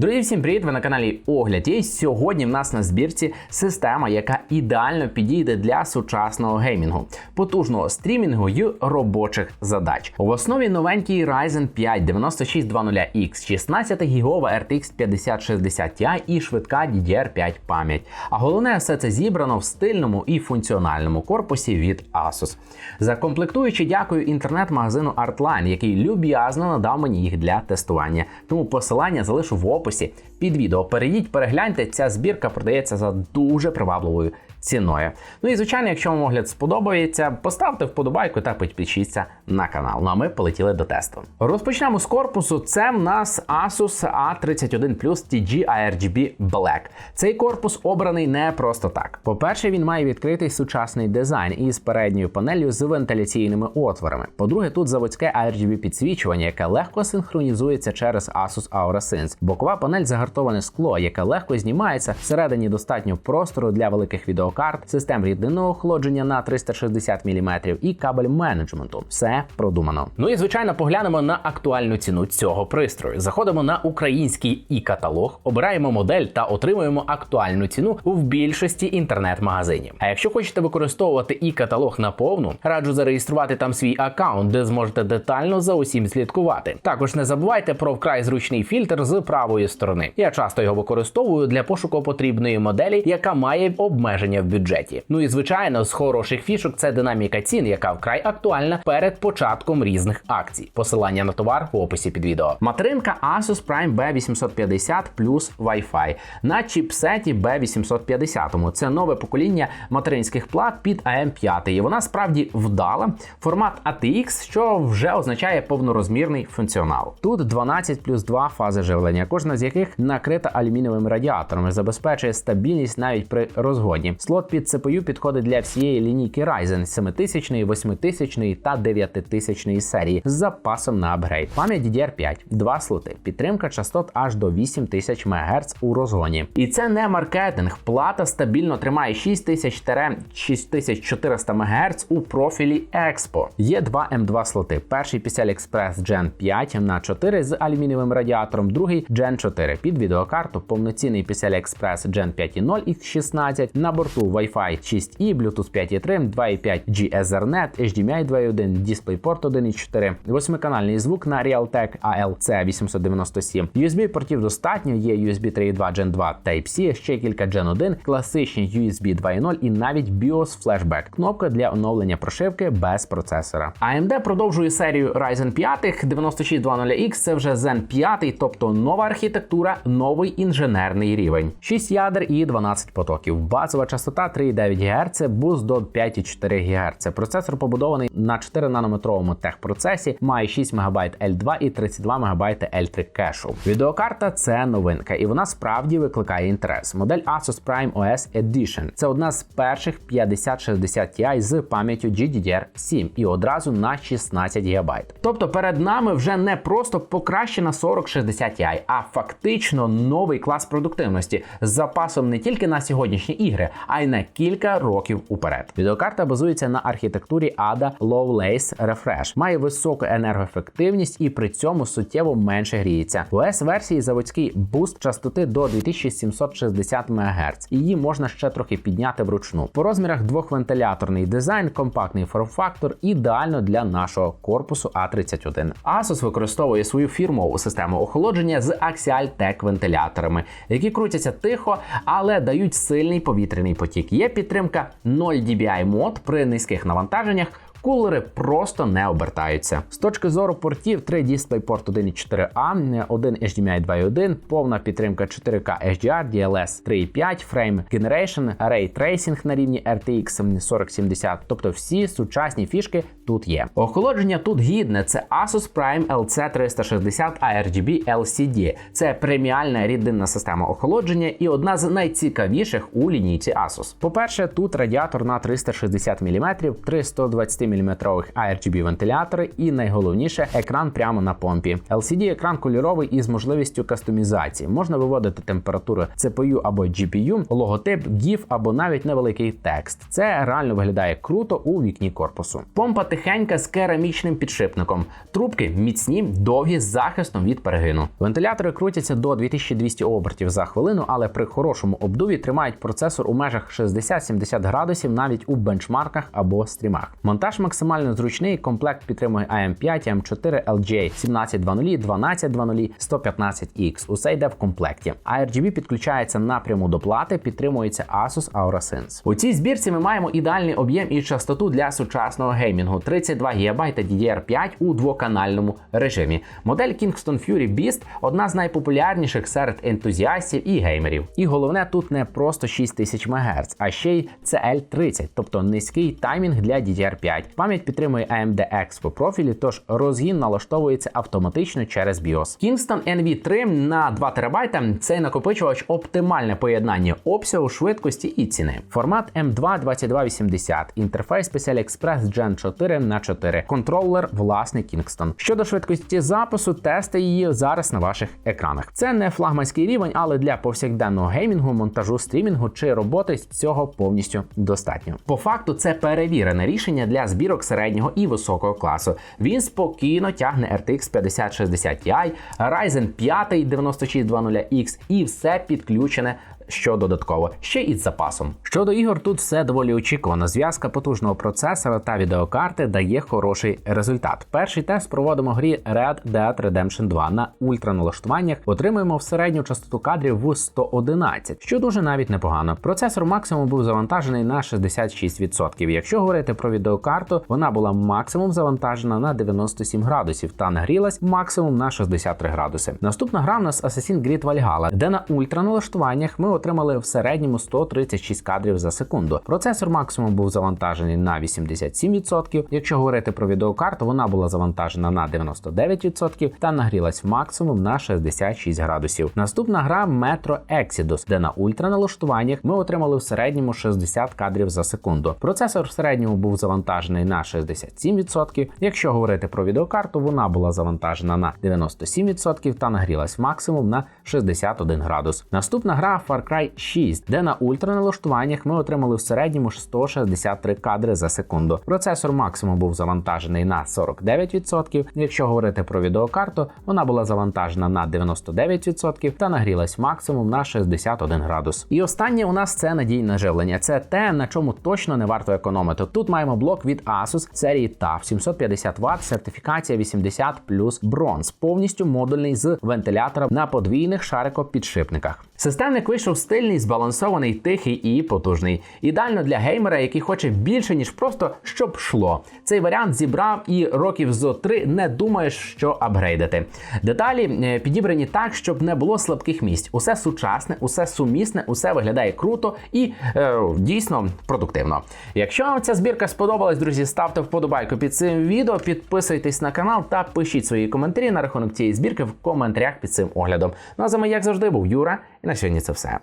Друзі, всім привіт! Ви на каналі Огляд. І сьогодні в нас на збірці система, яка ідеально підійде для сучасного геймінгу, потужного стрімінгу й робочих задач. В основі новенький Ryzen 5 9620X, 16 гігова RTX 5060 Ti і швидка DDR5 пам'ять. А головне, все це зібрано в стильному і функціональному корпусі від Asus. За комплектуючі дякую інтернет-магазину Artline, який люб'язно надав мені їх для тестування. Тому посилання залишу в описі під відео. Перейдіть, перегляньте, ця збірка продається за дуже привабливою ціною. Ну і звичайно, якщо вам огляд сподобається, поставте вподобайку та підпишіться на канал. Ну а ми полетіли до тесту. Розпочнемо з корпусу. Це в нас Asus A31 Plus TG ARGB Black. Цей корпус обраний не просто так. По-перше, він має відкритий сучасний дизайн із передньою панелью з вентиляційними отворами. По-друге, тут заводське ARGB підсвічування, яке легко синхронізується через Asus Aura Sense. Бокова панель загартоване скло, яке легко знімається. Всередині достатньо простору для великих відеокарт, систем рідинного охолодження на 360 мм і кабель менеджменту. Все продумано. Ну і звичайно, поглянемо на актуальну ціну цього пристрою. Заходимо на український і каталог, обираємо модель та отримуємо актуальну ціну в більшості інтернет-магазинів. А якщо хочете використовувати і каталог наповну, раджу зареєструвати там свій аккаунт, де зможете детально за усім слідкувати. Також не забувайте про вкрай зручний фільтр з правої сторони. Я часто його використовую для пошуку потрібної моделі, яка має обмеження в бюджеті. Ну і звичайно, з хороших фішок це динаміка цін, яка вкрай актуальна перед початком різних акцій. Посилання на товар в описі під відео. Материнка Asus Prime B850 плюс Wi-Fi на чіпсеті B850. Це нове покоління материнських плат під AM5. І вона справді вдала. Формат ATX, що вже означає повнорозмірний функціонал. Тут 12 плюс 2 фази живлення, кожна з яких накрита алюмінієвими радіаторами, забезпечує стабільність навіть при розгоні. Слот під CPU підходить для всієї лінійки Ryzen 7000, 8000 та 9000 серії з запасом на апгрейд. Пам'ять DDR5, два слоти, підтримка частот аж до 8000 МГц у розгоні. І це не маркетинг. Плата стабільно тримає 6000-6400 МГц у профілі Expo. Є два M2 слоти. Перший PCI Express Gen 5 на 4 з алюмінієвим радіатором, другий Gen 4 під відеокарту, повноцінний PCI Express Gen 5.0 X16, на борту Wi-Fi 6E, Bluetooth 5.3, 2.5 G Ethernet, HDMI 2.1, DisplayPort 1.4, восьмиканальний звук на Realtek ALC 897. USB портів достатньо, є USB 3.2 Gen 2 Type-C, ще кілька Gen 1, класичні USB 2.0 і навіть BIOS Flashback. Кнопка для оновлення прошивки без процесора. AMD продовжує серію Ryzen 5 9620X, це вже Zen 5, тобто нова архітектура, новий інженерний рівень. 6 ядер і 12 потоків. Базова частота 3,9 ГГц, буст до 5,4 ГГц. Процесор побудований на 4 нанометровому техпроцесі, має 6 МБ L2 і 32 МБ L3 кешу. Відеокарта це новинка, і вона справді викликає інтерес. Модель Asus Prime OS Edition. Це одна з перших 5060 Ti з пам'яттю GDDR7 і одразу на 16 ГБ. Тобто перед нами вже не просто покращена 4060 Ti, а фактично новий клас продуктивності з запасом не тільки на сьогоднішні ігри, а й на кілька років уперед. Відеокарта базується на архітектурі ADA Lovelace Refresh, має високу енергоефективність і при цьому суттєво менше гріється. В os версії заводський буст частоти до 2760 МГц. Її можна ще трохи підняти вручну. По розмірах двохвентиляторний дизайн, компактний форм-фактор, ідеально для нашого корпусу А31. Asus використовує свою фірмову систему охолодження з Axial Tech вентиляторами, які крутяться тихо, але дають сильний повітряний потік. Є підтримка 0 dBi мод при низьких навантаженнях. Кулери просто не обертаються. З точки зору портів 3 DisplayPort 1.4A, 1 HDMI 2.1, повна підтримка 4K HDR, DLS 3.5, Frame Generation, Ray Tracing на рівні RTX 4070, тобто всі сучасні фішки тут є. Охолодження тут гідне. Це Asus Prime LC360 ARGB LCD. Це преміальна рідинна система охолодження і одна з найцікавіших у лінійці Asus. По-перше, тут радіатор на 360 мм, 320 мм ARGB вентилятори і найголовніше екран прямо на помпі. LCD екран кольоровий із можливістю кастомізації. Можна виводити температуру CPU або GPU, логотип, GIF або навіть невеликий текст. Це реально виглядає круто у вікні корпусу. Помпа тихенька з керамічним підшипником. Трубки міцні, довгі з захистом від перегину. Вентилятори крутяться до 2200 обертів за хвилину, але при хорошому обдуві тримають процесор у межах 60-70 градусів навіть у бенчмарках або стрімах. Монтаж максимально зручний. Комплект підтримує AM5, AM4, LGA 1720, 1220, 115X. Усе йде в комплекті. ARGB підключається напряму до плати, підтримується Asus Aura Sense. У цій збірці ми маємо ідеальний об'єм і частоту для сучасного геймінгу 32 ГБ DDR5 у двоканальному режимі. Модель Kingston Fury Beast одна з найпопулярніших серед ентузіастів і геймерів. І головне тут не просто 6000 МГц, а ще й CL30, тобто низький таймінг для DDR5. Пам'ять підтримує AMD по профілі, тож розгін налаштовується автоматично через BIOS. Kingston NV3 на 2 ТБ цей накопичувач оптимальне поєднання обсягу, швидкості і ціни. Формат M2 2280, інтерфейс PCI Express Gen 4 на 4 контролер власний Kingston. Щодо швидкості запису, тести її зараз на ваших екранах. Це не флагманський рівень, але для повсякденного геймінгу, монтажу, стрімінгу чи роботи цього повністю достатньо. По факту, це перевірене рішення для збірок середнього і високого класу. Він спокійно тягне RTX 5060 Ti, Ryzen 5 9620X і все підключене що додатково, ще із запасом. Щодо ігор, тут все доволі очікувано. Зв'язка потужного процесора та відеокарти дає хороший результат. Перший тест проводимо грі Red Dead Redemption 2 на ультраналаштуваннях. Отримуємо в середню частоту кадрів в 111, що дуже навіть непогано. Процесор максимум був завантажений на 66%. Якщо говорити про відеокарту, вона була максимум завантажена на 97 градусів та нагрілась максимум на 63 градуси. Наступна гра в нас Assassin's Creed Valhalla, де на ультраналаштуваннях ми отримали в середньому 136 кадрів за секунду. Процесор максимум був завантажений на 87%. Якщо говорити про відеокарту, вона була завантажена на 99% та нагрілась максимум на 66 градусів. Наступна гра Metro Exodus, де на ультраналаштуваннях ми отримали в середньому 60 кадрів за секунду. Процесор в середньому був завантажений на 67%. Якщо говорити про відеокарту, вона була завантажена на 97% та нагрілась максимум на 61 градус. Наступна гра Far Cry 6, де на ультраналаштуваннях ми отримали в середньому 163 кадри за секунду. Процесор максимум був завантажений на 49%. Якщо говорити про відеокарту, вона була завантажена на 99% та нагрілась максимум на 61 градус. І останнє у нас це надійне живлення. Це те, на чому точно не варто економити. Тут маємо блок від Asus серії TAF 750 Вт, сертифікація 80 плюс бронз, повністю модульний з вентилятором на подвійних шарикопідшипниках. Системник вийшов стильний, збалансований, тихий і потужний. Ідеально для геймера, який хоче більше, ніж просто щоб шло. Цей варіант зібрав і років зо три не думаєш, що апгрейдити. Деталі е, підібрані так, щоб не було слабких місць. Усе сучасне, усе сумісне, усе виглядає круто і е, дійсно продуктивно. Якщо вам ця збірка сподобалась, друзі, ставте вподобайку під цим відео, підписуйтесь на канал та пишіть свої коментарі на рахунок цієї збірки в коментарях під цим оглядом. Ну а за мною, як завжди, був Юра, і на сьогодні це все.